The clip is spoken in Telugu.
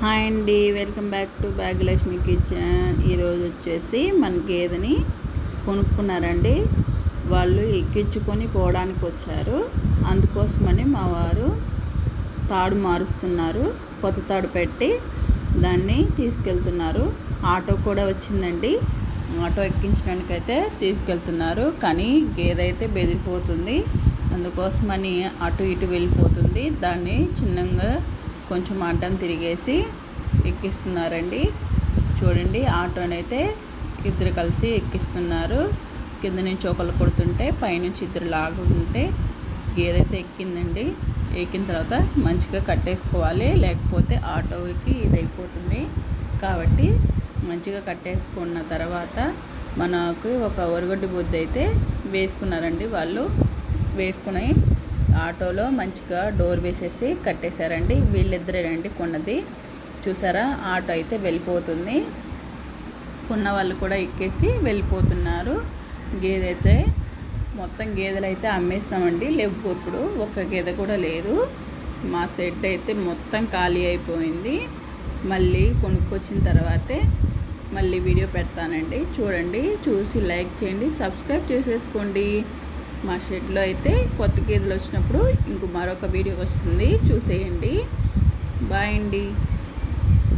హాయ్ అండి welcome back to Bhagyalakshmi kitchen. ఈరోజు వచ్చేసి మన గేదెని కొనుక్కున్నారండి. వాళ్ళు ఎక్కించుకొని పోవడానికి వచ్చారు. అందుకోసమని మా వారు తాడు మారుస్తున్నారు. కొత్త తాడు పెట్టి దాన్ని తీసుకెళ్తున్నారు. ఆటో కూడా వచ్చిందండి. ఆటో ఎక్కించడానికైతే తీసుకెళ్తున్నారు. కానీ గేదె అయితే బెదిరిపోతుంది. అందుకోసమని అటు ఇటు వెళ్ళిపోతుంది. దాన్ని చిన్నగా కొంచెం అడ్డం తిరిగేసి ఎక్కిస్తున్నారండి. చూడండి ఆటోనైతే ఇద్దరు కలిసి ఎక్కిస్తున్నారు. కింద నుంచి ఒకళ్ళు కొడుతుంటే పైనుంచి ఇద్దరు లాగుతుంటే గేదైతే ఎక్కిందండి. ఎక్కిన తర్వాత మంచిగా కట్టేసుకోవాలి. లేకపోతే ఆటోకి ఇది అయిపోతుంది కాబట్టి మంచిగా కట్టేసుకున్న తర్వాత మనకు ఒక ఒరగడ్డి బుద్ధి అయితే వేసుకున్నారండి వాళ్ళు. వేసుకుని ఆటోలో మంచిగా డోర్ వేసేసి కట్టేశారండి. వీళ్ళిద్దరేనండి కొన్నది. చూసారా? ఆటో అయితే వెళ్ళిపోతుంది. కొన్న వాళ్ళు కూడా ఎక్కేసి వెళ్ళిపోతున్నారు. గేదె అయితే మొత్తం గేదెలు అయితే అమ్మేస్తామండి లేవు ఇప్పుడు. ఒక్క గేదె కూడా లేదు. మా సెట్ అయితే మొత్తం ఖాళీ అయిపోయింది. మళ్ళీ కొనుక్కొచ్చిన తర్వాతే మళ్ళీ వీడియో పెడతానండి. చూడండి. చూసి లైక్ చేయండి. సబ్స్క్రైబ్ చేసేసుకోండి. మా షెడ్లో అయితే కొత్త గేదెలు వచ్చినప్పుడు ఇంకో మరొక వీడియో వస్తుంది. చూసేయండి. బాయ్ అండి.